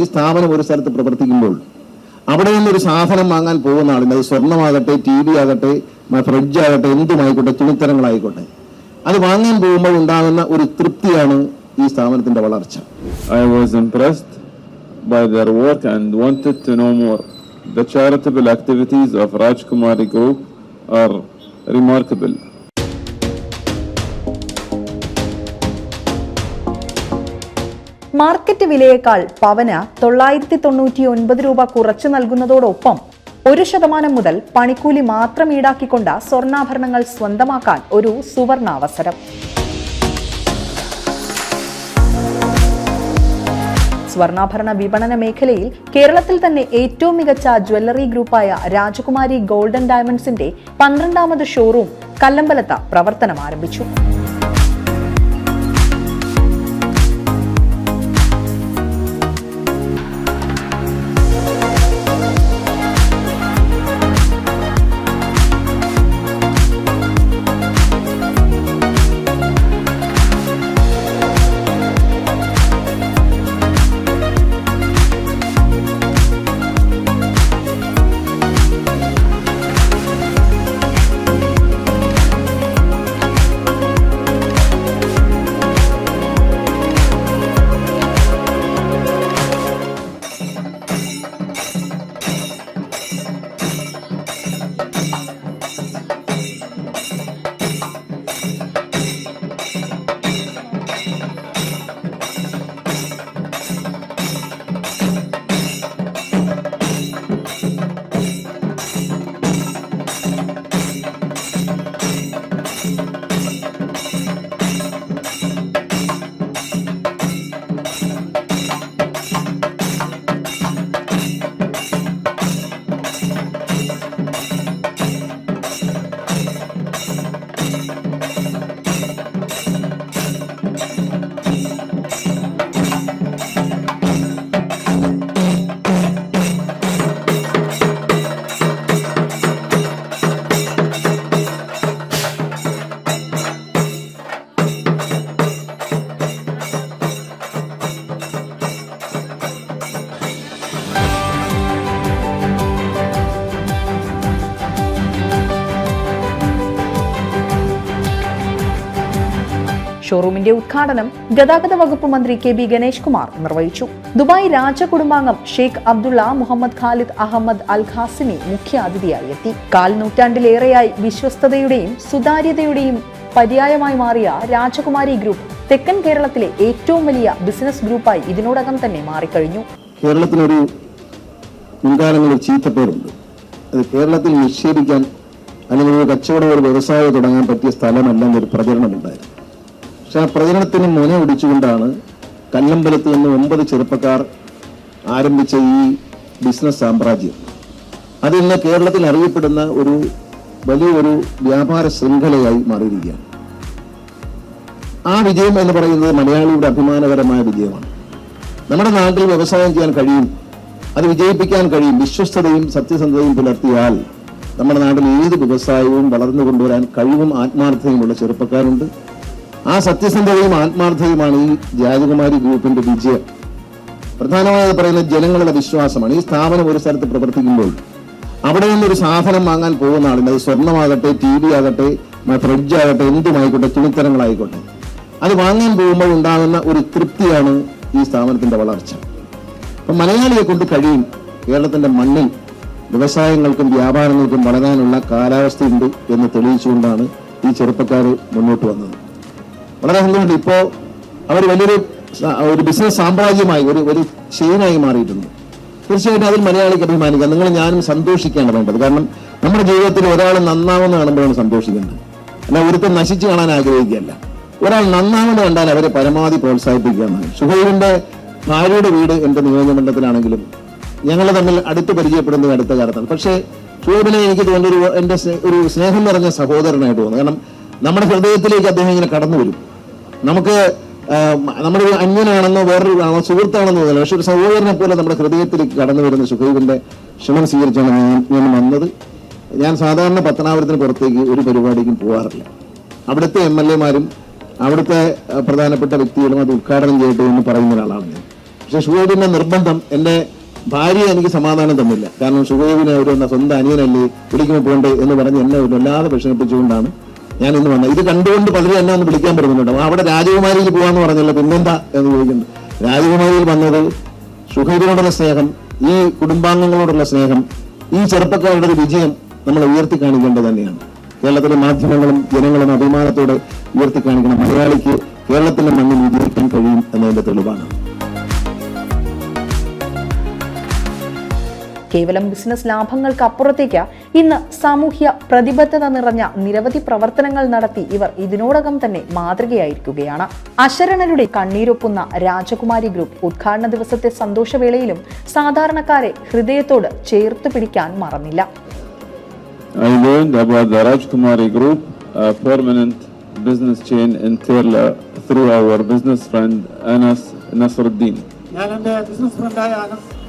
ഈ സ്ഥാപനം ഒരു സ്ഥലത്ത് പ്രവർത്തിക്കുമ്പോൾ അവിടെ നിന്നൊരു സാധനം വാങ്ങാൻ പോകുന്ന ആളിന് അത് സ്വർണമാകട്ടെ ടി വി ആകട്ടെ ഫ്രിഡ്ജ് ആകട്ടെ എന്തുമായിക്കോട്ടെ തുണിത്തരങ്ങളായിക്കോട്ടെ. അത് വാങ്ങാൻ പോകുമ്പോൾ ഉണ്ടാകുന്ന ഒരു തൃപ്തിയാണ് ഈ സ്ഥാപനത്തിന്റെ വളർച്ച. I was impressed by their work and wanted to know more the charitable activities of Rajkumari group are remarkable. Market വിലയേക്കാൾ പവന തൊള്ളായിരത്തി തൊണ്ണൂറ്റി ഒൻപത് രൂപ കുറച്ചു നൽകുന്നതോടൊപ്പം ഒരു ശതമാനം മുതൽ പണിക്കൂലി മാത്രം ഈടാക്കിക്കൊണ്ട് സ്വർണാഭരണങ്ങൾ സ്വന്തമാക്കാൻ ഒരു സുവർണാവസരം. സ്വർണാഭരണ വിപണന മേഖലയിൽ കേരളത്തിൽ തന്നെ ഏറ്റവും മികച്ച ജ്വല്ലറി ഗ്രൂപ്പായ രാജകുമാരി ഗോൾഡൻ ഡയമണ്ട്സിന്റെ പന്ത്രണ്ടാമത് ഷോറൂം കല്ലമ്പലത്ത് പ്രവർത്തനം ആരംഭിച്ചു ഷോറൂമിന്റെ ഉദ്ഘാടനം ഗതാഗത വകുപ്പ് മന്ത്രി കെ ബി ഗണേഷ് കുമാർ നിർവഹിച്ചു. Dubai രാജകുടുംബാംഗം Sheikh Abdullah Muhammad Khalid Ahmed Al Qasimi മുഖ്യാതിഥിയായി എത്തി. കാൽ നൂറ്റാണ്ടിലേറെയായി വിശ്വസ്തതയുടെയും സുതാര്യതയുടെയും പര്യായമായി മാറിയ രാജകുമാരി ഗ്രൂപ്പ് തെക്കൻ കേരളത്തിലെ ഏറ്റവും വലിയ ബിസിനസ് ഗ്രൂപ്പായി ഇതിനോടകം തന്നെ മാറിക്കഴിഞ്ഞു. കേരളത്തിനൊരു മുൻകാലങ്ങളിൽ ചീത്തപ്പേരുണ്ട് അത് കേരളത്തിൽ നിക്ഷേപിക്കാൻ അല്ലെങ്കിൽ ഒരു കച്ചവടം ഒരു വ്യവസായം തുടങ്ങാൻ പറ്റിയ സ്ഥലമല്ലെന്നൊരു പ്രചരണമുണ്ടായിരുന്നു. പക്ഷെ ആ പ്രചരണത്തിന് മുന ഒടിച്ചുകൊണ്ടാണ് കല്ലമ്പലത്ത് നിന്ന് ഒമ്പത് ചെറുപ്പക്കാർ ആരംഭിച്ച ഈ ബിസിനസ് സാമ്രാജ്യം. അത് ഇന്ന് കേരളത്തിൽ അറിയപ്പെടുന്ന ഒരു വലിയൊരു വ്യാപാര ശൃംഖലയായി മാറിയിരിക്കുകയാണ്. ആ വിജയം എന്ന് പറയുന്നത് മലയാളിയുടെ അഭിമാനകരമായ വിജയമാണ്. നമ്മുടെ നാട്ടിൽ വ്യവസായം ചെയ്യാൻ കഴിയും അത് വിജയിപ്പിക്കാൻ കഴിയും വിശ്വസ്തതയും സത്യസന്ധതയും പുലർത്തിയാൽ നമ്മുടെ നാട്ടിൽ ഏത് വ്യവസായവും വളർന്നു കൊണ്ടുവരാൻ കഴിവും ആത്മാർത്ഥതയുമുള്ള ചെറുപ്പക്കാരുണ്ട്. ആ സത്യസന്ധതയും ആത്മാർത്ഥതയുമാണ് ഈ രാജകുമാരി ഗ്രൂപ്പിന്റെ വിജയം. പ്രധാനമായി പറയുന്ന ജനങ്ങളുടെ വിശ്വാസമാണ്. ഈ സ്ഥാപനം ഒരു സ്ഥലത്ത് പ്രവർത്തിക്കുമ്പോൾ അവിടെ നിന്നൊരു സാധനം വാങ്ങാൻ പോകുന്ന ആളിന് അത് സ്വർണമാകട്ടെ ടി വി ആകട്ടെ ഫ്രിഡ്ജ് ആകട്ടെ എന്തുമായിക്കോട്ടെ തുണിത്തരങ്ങളായിക്കോട്ടെ. അത് വാങ്ങാൻ പോകുമ്പോൾ ഉണ്ടാകുന്ന ഒരു തൃപ്തിയാണ് ഈ സ്ഥാപനത്തിന്റെ വളർച്ച. അപ്പൊ മലയാളിയെ കൊണ്ട് കഴിയും കേരളത്തിന്റെ മണ്ണിൽ വ്യവസായങ്ങൾക്കും വ്യാപാരങ്ങൾക്കും വളരാനുള്ള കാലാവസ്ഥയുണ്ട് എന്ന് തെളിയിച്ചുകൊണ്ടാണ് ഈ ചെറുപ്പക്കാർ മുന്നോട്ട് വന്നത്. വളരെ സന്തോഷമുണ്ട് ഇപ്പോൾ അവർ വലിയൊരു ഒരു ബിസിനസ് സാമ്രാജ്യമായി ഒരു ഒരു ചെയിനായി മാറിയിട്ടുണ്ട്. തീർച്ചയായിട്ടും അതിൽ മലയാളിക്ക് അഭിമാനിക്കാം. നിങ്ങൾ ഞാനും സന്തോഷിക്കുകയാണ് വേണ്ടത്. കാരണം നമ്മുടെ ജീവിതത്തിൽ ഒരാൾ നന്നാവുന്ന കാണുമ്പോഴാണ് സന്തോഷിക്കേണ്ടത്. അല്ല ഒരുത്തം നശിച്ചു കാണാൻ ആഗ്രഹിക്കുകയല്ല. ഒരാൾ നന്നാവുന്ന കണ്ടാൽ അവരെ പരമാവധി പ്രോത്സാഹിപ്പിക്കുകയാണ് സുഹൈലിന്റെ ഭാര്യയുടെ വീട് എന്റെ നിയോജകമണ്ഡലത്തിലാണെങ്കിലും ഞങ്ങൾ തമ്മിൽ അടുത്ത് പരിചയപ്പെടുന്നത് അടുത്ത കാലത്താണ്. പക്ഷേ സുഹൈബിനെ എനിക്ക് തോന്നുന്നു ഒരു എന്റെ ഒരു സ്നേഹം നിറഞ്ഞ സഹോദരനായിട്ട് തോന്നുന്നു. കാരണം നമ്മുടെ ഹൃദയത്തിലേക്ക് അദ്ദേഹം ഇങ്ങനെ കടന്നു വരും നമുക്ക് നമ്മുടെ ഒരു അന്യനാണെന്നോ വേറൊരു ആണോ സുഹൃത്താണെന്നോ തോന്നില്ല പക്ഷെ ഒരു സഹോദരനെ പോലെ നമ്മുടെ ഹൃദയത്തിൽ കടന്നു വരുന്ന സുഹൈബിന്റെ ക്ഷണം സ്വീകരിച്ചാണ് ഞാൻ ഞാൻ വന്നത്. ഞാൻ സാധാരണ പത്തനാപുരത്തിന് പുറത്തേക്ക് ഒരു പരിപാടിക്കും പോകാറില്ല അവിടുത്തെ എം എൽ എമാരും അവിടുത്തെ പ്രധാനപ്പെട്ട വ്യക്തികളും അത് ഉദ്ഘാടനം ചെയ്യട്ടെ എന്ന് പറയുന്ന ഒരാളാണ് ഞാൻ. പക്ഷെ ഷുഹൈബിന്റെ നിർബന്ധം എന്റെ ഭാര്യ എനിക്ക് സമാധാനം തന്നില്ല. കാരണം ഷുഹൈബിനെ എന്നാ സ്വന്തം അനിയനല്ലേ വിളിക്കുമ്പോൾ പോകണ്ടേ എന്ന് പറഞ്ഞ് എന്നെ ഒരു വല്ലാതെ വിഷമിപ്പിച്ചുകൊണ്ടാണ് ഞാൻ ഇന്ന് വന്നത് ഇത് കണ്ടുകൊണ്ട് പലരും എന്നെ ഒന്ന് വിളിക്കാൻ പറ്റുന്നുണ്ട്. അവിടെ രാജകുമാരിയിൽ പോകാന്ന് പറഞ്ഞല്ലോ പിന്നെന്താ എന്ന് ചോദിക്കുന്നുണ്ട് രാജകുമാരിയിൽ വന്നത് ഷുഹൈബിനോടുള്ള സ്നേഹം ഈ കുടുംബാംഗങ്ങളോടുള്ള സ്നേഹം ഈ ചെറുപ്പക്കാരുടെ ഒരു വിജയം നമ്മൾ ഉയർത്തി കാണിക്കേണ്ടത് തന്നെയാണ്. കേരളത്തിലെ മാധ്യമങ്ങളും ജനങ്ങളും അഭിമാനത്തോടെ ഉയർത്തി കാണിക്കണം. മലയാളിക്ക് കേരളത്തിന്റെ മണ്ണിൽ വിജയിക്കാൻ കഴിയും എന്നതിന്റെ തെളിവാണ്. കേവലം ബിസിനസ് ലാഭങ്ങൾക്ക് അപ്പുറത്തേക്ക് ഇന്ന് സാമൂഹ്യ പ്രതിബദ്ധത നിറഞ്ഞ നിരവധി പ്രവർത്തനങ്ങൾ നടത്തി ഇവർ ഇതിനോടകം തന്നെ മാതൃകയായിരിക്കുകയാണ് അശരണരുടെ കണ്ണീരൊപ്പുന്ന രാജകുമാരി ഗ്രൂപ്പ് ഉദ്ഘാടന ദിവസത്തെ സന്തോഷവേളയിലും സാധാരണക്കാരെ ഹൃദയത്തോട് ചേർത്ത് പിടിക്കാൻ മറന്നില്ല I learned about the Rajkumari Group, a permanent business chain in Kerala through our business friend Anas Nasruddin. ഞാൻ എന്റെ business ഫ്രണ്ടായ Anas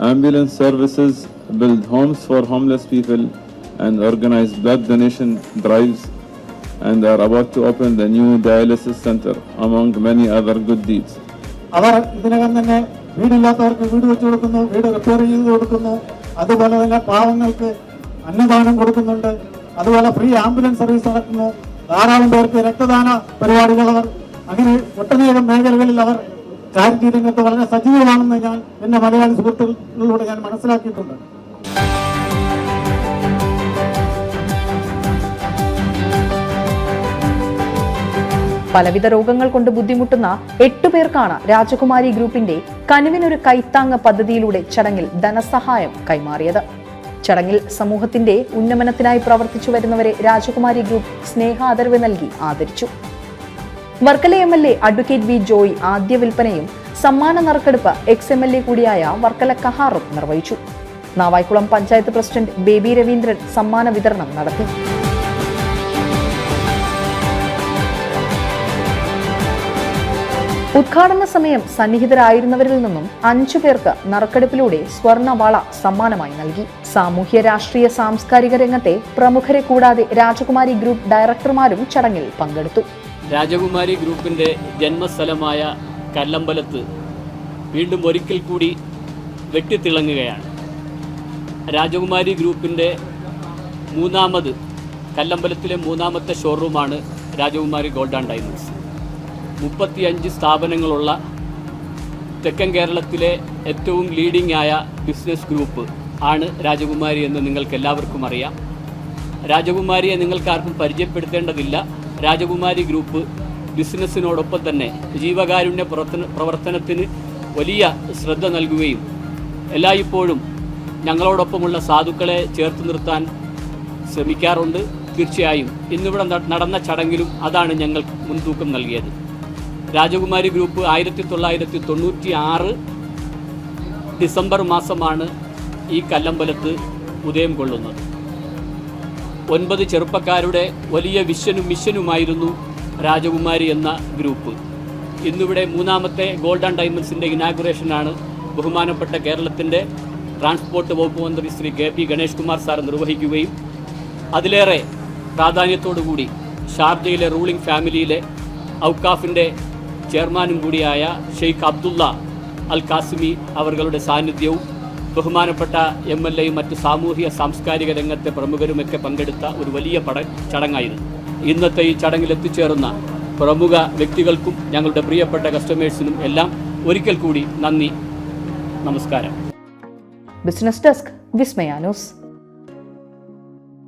ambulance services, build homes for homeless people, and organize blood donation drives, and are about to open the new dialysis center, among many other good deeds. അവർ ഇതിനകം തന്നെ വീടില്ലാത്തവർക്ക് വീട് വെച്ചു കൊടുക്കുന്നു വീട് റിപ്പയർ ചെയ്ത് കൊടുക്കുന്നു അതുപോലെ തന്നെ പാവങ്ങൾക്ക് അന്നദാനം കൊടുക്കുന്നുണ്ട് അതുപോലെ ഫ്രീ ആംബുലൻസ് സർവീസ് നടത്തുന്നു ധാരാളം പേർക്ക് രക്തദാന പരിപാടികൾ അവർ അങ്ങനെ ഒട്ടനേകം മേഖലകളിൽ അവർ ചാരിറ്റി രംഗത്ത് വളരെ സജീവമാണെന്ന് ഞാൻ എന്റെ മലയാളി സുഹൃത്തുക്കളിലൂടെ ഞാൻ മനസ്സിലാക്കിയിട്ടുണ്ട്. പലവിധ രോഗങ്ങൾ കൊണ്ട് ബുദ്ധിമുട്ടുന്ന എട്ടു പേർക്കാണ് രാജകുമാരി ഗ്രൂപ്പിന്റെ കനുവിനൊരു കൈത്താങ്ങ പദ്ധതിയിലൂടെ ചടങ്ങിൽ ധനസഹായം കൈമാറിയത്. ചടങ്ങിൽ സമൂഹത്തിന്റെ ഉന്നമനത്തിനായി പ്രവർത്തിച്ചു വരുന്നവരെ രാജകുമാരി ഗ്രൂപ്പ് സ്നേഹാദരവ് നൽകി ആദരിച്ചു. Varkala M L A advocate V Joy ആദ്യ വിൽപ്പനയും സമ്മാന നറുക്കെടുപ്പ് എക്സ് എം എൽ എ കൂടിയായ വർക്കല കഹാറും നിർവഹിച്ചു. നാവായിക്കുളം പഞ്ചായത്ത് പ്രസിഡന്റ് ബേബി രവീന്ദ്രൻ സമ്മാന വിതരണം നടത്തി. ഉദ്ഘാടന സമയം സന്നിഹിതരായിരുന്നവരിൽ നിന്നും അഞ്ചു പേർക്ക് നറുക്കെടുപ്പിലൂടെ സ്വർണവള സമ്മാനമായി നൽകി. സാമൂഹ്യ രാഷ്ട്രീയ സാംസ്കാരിക രംഗത്തെ പ്രമുഖരെ കൂടാതെ രാജകുമാരി ഗ്രൂപ്പ് ഡയറക്ടർമാരും ചടങ്ങിൽ പങ്കെടുത്തു. രാജകുമാരി ഗ്രൂപ്പിന്റെ ജന്മസ്ഥലമായ കല്ലമ്പലത്ത് വീണ്ടും ഒരിക്കൽ കൂടി വെട്ടിത്തിളങ്ങുകയാണ്. രാജകുമാരി ഗ്രൂപ്പിന്റെ മൂന്നാമത് കല്ലമ്പലത്തിലെ മൂന്നാമത്തെ ഷോറൂമാണ് രാജകുമാരി ഗോൾഡ് ആൻഡ് ഡയമണ്ട്സ്. മുപ്പത്തിയഞ്ച് സ്ഥാപനങ്ങളുള്ള തെക്കൻ കേരളത്തിലെ ഏറ്റവും ലീഡിംഗ് ആയ ബിസിനസ് ഗ്രൂപ്പ് ആണ് രാജകുമാരി എന്ന് നിങ്ങൾക്ക് എല്ലാവർക്കും അറിയാം. രാജകുമാരിയെ നിങ്ങൾക്കാർക്കും പരിചയപ്പെടുത്തേണ്ടതില്ല. രാജകുമാരി ഗ്രൂപ്പ് ബിസിനസ്സിനോടൊപ്പം തന്നെ ജീവകാരുണ്യ പ്രവർത്തന പ്രവർത്തനത്തിന് വലിയ ശ്രദ്ധ നൽകുകയും എല്ലായ്പ്പോഴും ഞങ്ങളോടൊപ്പമുള്ള സാധുക്കളെ ചേർത്ത് നിർത്താൻ ശ്രമിക്കാറുണ്ട്. തീർച്ചയായും ഇന്നിവിടെ നടന്ന ചടങ്ങിലും അതാണ് ഞങ്ങൾ മുൻതൂക്കം നൽകിയത്. രാജകുമാരി ഗ്രൂപ്പ് ആയിരത്തി തൊള്ളായിരത്തി തൊണ്ണൂറ്റി ആറ് ഡിസംബർ മാസമാണ് ഈ കല്ലമ്പലത്ത് ഉദയം കൊള്ളുന്നത്. ഒൻപത് ചെറുപ്പക്കാരുടെ വലിയ വിഷനും മിഷനുമായിരുന്നു രാജകുമാരി എന്ന ഗ്രൂപ്പ്. ഇന്നിവിടെ മൂന്നാമത്തെ ഗോൾഡൻ ഡയമണ്ട്സിന്റെ ഇനാഗുറേഷനാണ് ബഹുമാനപ്പെട്ട കേരളത്തിന്റെ ട്രാൻസ്പോർട്ട് വകുപ്പ് മന്ത്രി Shri K P Ganesh Kumar sir നിർവഹിക്കുകയും അതിലേറെ പ്രാധാന്യത്തോടുകൂടി ഷാർജയിലെ റൂളിംഗ് ഫാമിലിയിലെ ഔക്കാഫിന്റെ ചെയർമാനും കൂടിയായ ഷെയ്ഖ് അബ്ദുള്ള അൽ കാസിമി അവരുടെ സാന്നിധ്യവും ബഹുമാനപ്പെട്ട എം എൽ എയും മറ്റ് സാമൂഹിക സാംസ്കാരിക രംഗത്തെ പ്രമുഖരുമൊക്കെ പങ്കെടുത്ത ഒരു വലിയ പട ചടങ്ങായിരുന്നു. ഇന്നത്തെ ഈ ചടങ്ങിൽ എത്തിച്ചേർന്ന പ്രമുഖ വ്യക്തികൾക്കും ഞങ്ങളുടെ പ്രിയപ്പെട്ട കസ്റ്റമേഴ്സിനും എല്ലാം ഒരിക്കൽ കൂടി നന്ദി നമസ്കാരം. ബിസിനസ് ഡെസ്ക് വിസ്മയ ന്യൂസ്